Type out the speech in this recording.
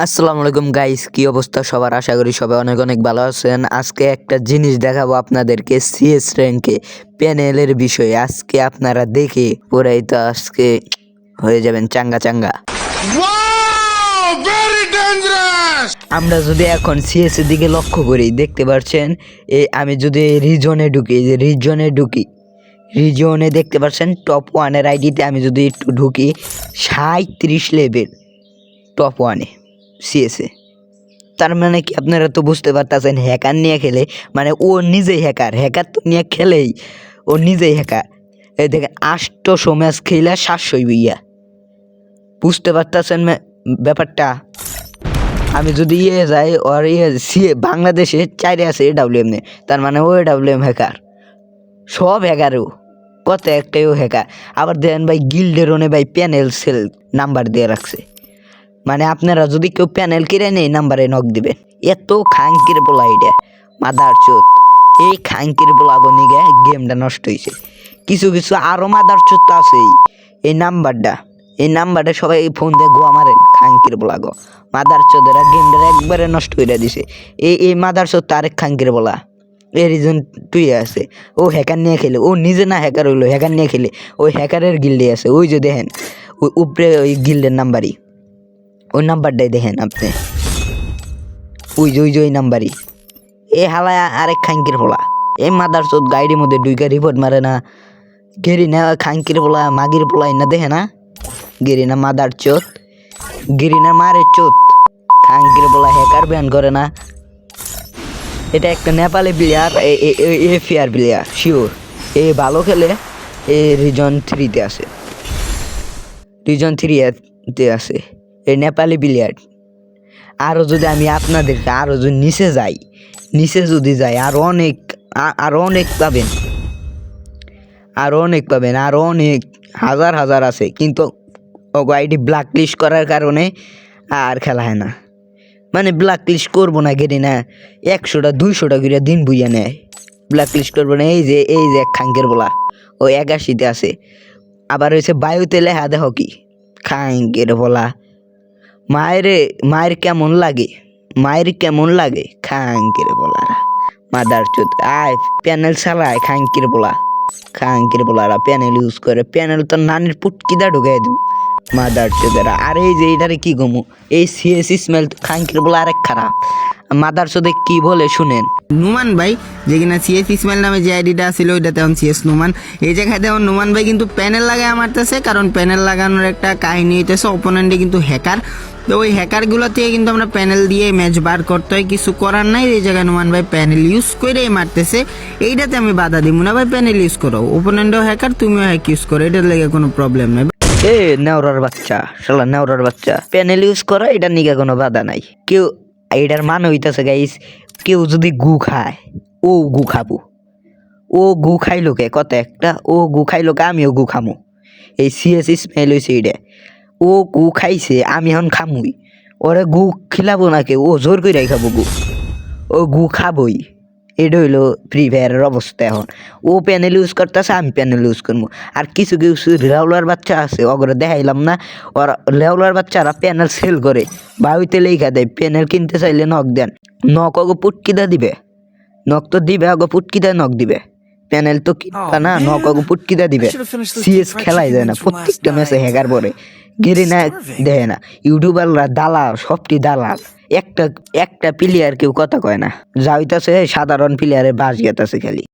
আসসালামু আলাইকুম গাইস কি অবস্থা সবার? আশা করি সবাই অনেক অনেক ভালো আছেন। আজকে একটা জিনিস দেখাবো আপনাদেরকে সিএস র্যাঙ্কে প্যানেলের বিষয়ে। আজকে আপনারা দেখে পুরাই তো আজকে হয়ে যাবেন চাঙ্গা চাঙ্গা! আমরা যদি এখন সিএস এর দিকে লক্ষ্য করি দেখতে পাচ্ছেন এই আমি যদি রিজনে ঢুকি রিজনে ঢুকি রিজনে দেখতে পাচ্ছেন টপ ওয়ানের আইডিতে আমি যদি একটু ঢুকি সাঁত্রিশ লেভেল টপ ওয়ানে সিএসএ তার মানে কি আপনারা তো বুঝতে পারতেছেন হ্যাকার নিয়ে খেলে মানে ও নিজেই হ্যাকার হ্যাকার তো নিয়ে খেলেই, ও নিজেই হ্যাকার এই দেখেন আটশো ম্যাচ খেলে সাতশোই বিয়া বুঝতে পারতেছেন ব্যাপারটা? আমি যদি ইয়ে যাই ওর ইয়ে সিএ বাংলাদেশে চাইরে আছে এডাব্লিউএম নে, তার মানে ও এডাব্লিউএম হ্যাকার সব হ্যাকারও কত একটাইও হ্যাকার আবার দেখেন ভাই গিল্ডেরনে ভাই প্যানেল সেল নাম্বার দিয়ে রাখছে। মানে আপনারা যদি কেউ প্যানেল কিনে নেই নাম্বারে নক দিবেন এত খাঙ্কির বলা এটা। মাদার চোত, এই খাঙ্কির বলা গনিগে গেমটা নষ্ট হয়েছে কিছু কিছু আরও মাদার চোত তো আছেই। এই নাম্বারটা এই নাম্বারটা সবাই ফোন দিয়ে গোয়া মারেন, খাঙ্কির বলা গো। মাদার চোদেরা গেমটা একবারে নষ্ট করে দিছে। এই এই মাদার চোদ আরেক খাঙ্কির বলা। এই রিজন তুই আছে। ও হ্যাকার নিয়ে খেলে। ও নিজে না হ্যাকার হইল হ্যাকার নিয়ে খেলে। ওই হ্যাকারের গিল্ডে আছে। ওই যে দেখেন ওই উপরে ওই গিল্ডের নাম্বারই ওই নাম্বারটাই দেখেন আপনি। ওই যে ওই যে, ওই নাম্বারই। এ হালা আরেক খাঙ্কির ফোলা। এই মাদার চোদ গাড়ির মধ্যে দুইকা রিপোর্ট মারে না। গেরি না খাঙ্কির ফোলা, মাগির ফোলা না দেখে না? গেরি না মাদার চোদ। গেরি না মারে চোদ। খাঙ্কির ফোলা হ্যাকার ব্যান করে না। এটা একটা Nepali player a fair player sure এ ভালো খেলে, এ রিজন থ্রিতে আছে রিজন থ্রিতে আছে এই নেপালি বিলিয়ার্ড। আরও যদি আমি আপনাদেরকে আরও যদি নিচে যাই, নিচে যদি যাই আরও অনেক আরও অনেক পাবেন। আরও অনেক পাবেন আরও অনেক, হাজার হাজার আছে। কিন্তু আইডি ব্ল্যাক লিস্ট করার কারণে আর খেলা হয় না। মানে ব্ল্যাক লিস্ট করব না গেরি না, একশোটা, দুইশোটা করে দিন বুইয়া নেয়। ব্ল্যাক লিস্ট করব না, এই যে এই যে এক খাঙ্কের বলা। ও একাশিতে আছে। আবার হয়েছে বায়ুতে লেহা দেহ কি? খাঙ্কের বলা। মায়ের মায়ের কেমন লাগে? মায়ের কেমন লাগে? খাঙ্কির বলারা। মাদার চুত আয়, প্যানেল চালায় খাঙ্কির বলা। খাঙ্কির বলারা প্যানেল ইউজ করে, প্যানেল তো নানির পুটকিদা ঢুকাই দিব। মাদার চোদেরা, আর এই যে এটারে কি গমু এই সিএস স্মেল খাঙ্কির বলা আরেক খারাপ। মাদার চোদে কি বলে শুনেন? নুমান ভাই, যে কিনা সিএস ইসমাইল নামে যে আইডিটা ছিল ওইটাতে এখন সিএস নুমান। এই জায়গায় দেখুন নুমান ভাই কিন্তু প্যানেল লাগায় মারতেছে কারণ প্যানেল লাগানোর একটা কাহিনী হইতেছে অপোনেন্টে কিন্তু হ্যাকার তো ওই হ্যাকারগুলো থেকে কিন্তু আমরা প্যানেল দিয়ে ম্যাচ বার করতে হয়, কিছু করার নাই। এই জায়গায় নুমান ভাই প্যানেল ইউজ করেই মারতেছে। এইটাতে আমি বাধা দিব না ভাই প্যানেল ইউজ করো। ওপোনেন্টও হ্যাকার তুমিও হ্যাক ইউজ করো, এটার লেগে কোনো প্রবলেম নেই। এ, নেওরার বাচ্চা, শালা নেওরার বাচ্চা। প্যানেল ইউজ করা, এটা নিকে কোনো বাধা নাই। কেউ এটার মানে হইতেছে গাইস কেউ যদি গু খায়, ও গু খাব। ও গু খাই লোকে কত একটা? ও গু খাই লোকে আমিও গু খামু। এই সিএস স্মেল হয়েছে এটা ও গু খাইছে, আমি এখন খামুই। ওরে গু খিলাবো নাকি? ও জোর করে খাব গু। ও গু খাবই। এটা হইল ফ্রি ফায়ারের অবস্থা এখন। ও প্যানেল ইউজ করতেছে আমি প্যানেল ইউজ করব আর কিছু কিছু লেওলার বাচ্চা আছে ওগুলো দেখাইলাম না। ওরা লেওলার বাচ্চারা প্যানেল সেল করে। বায়ুতে লেখা দেয় প্যানেল কিনতে চাইলে নখ দেন। নক ওগো পুটকিদা দিবে। নখ তো দিবে ওগো পুটকিদা নখ দিবে। প্যানেল তো কিনবা না নক ওগো পুটকিদা দিবে। সিএস খেলাই যায় না প্রত্যেকটা ম্যাচে হ্যাকার পরে গেরে না দেয় না। ইউটিউবাররা দালাল সবটি দালাল। একটা একটা প্লেয়ার কেউ কথা কয় না। যা হইতাছে সাধারণ প্লেয়ারের বাস গেতাছে খালি।